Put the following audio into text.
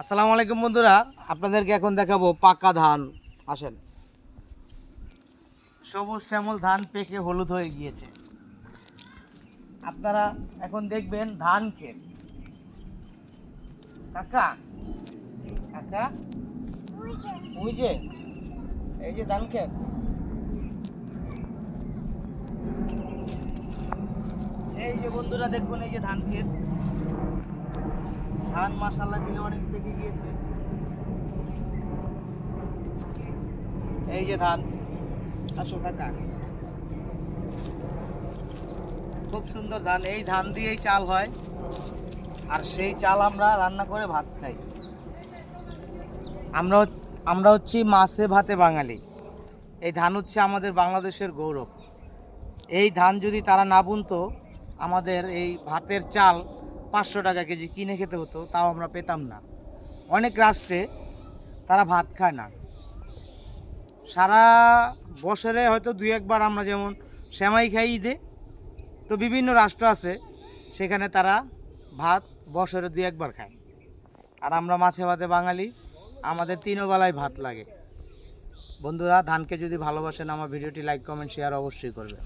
আসসালামু আলাইকুম বন্ধুরা আপনাদেরকে এখন দেখাবো পাকা ধান। আসেন। সবুজ শ্যামল ধান পেকে হলুদ হয়ে গিয়েছে। আপনারা এখন দেখবেন ধান ক্ষেত কাকা? কাকা? ওই যে। এই যে ধান ক্ষেত এই যে বন্ধুরা দেখুন, এই যে ধান ক্ষেত। ধান মাসাল্লাহ দিলে অনেক পেকে গিয়েছে। এই যে ধান খুব সুন্দর ধান। এই ধান দিয়েই চাল হয়। আর সেই চাল আমরা রান্না করে ভাত খাই। আমরা আমরা হচ্ছি মাছে ভাতে বাঙালি। এই ধান হচ্ছে আমাদের বাংলাদেশের গৌরব। এই ধান যদি তারা না বুনতো আমাদের এই ভাতের চাল পাঁচশো টাকা কেজি কিনে খেতে হতো, তাও আমরা পেতাম না। অনেক রাষ্ট্রে তারা ভাত খায় না। সারা বছরে হয়তো দুই একবার আমরা যেমন শ্যামাই খাই ঈদে, তো বিভিন্ন রাষ্ট্র আছে, সেখানে তারা ভাত বছরে দুই একবার খায়। আর আমরা মাছে ভাতে বাঙালি, আমাদের তিনও বেলায় ভাত লাগে। বন্ধুরা, ধানকে যদি ভালোবাসেন আমার ভিডিওটি, লাইক, কমেন্ট, শেয়ার অবশ্যই করবেন।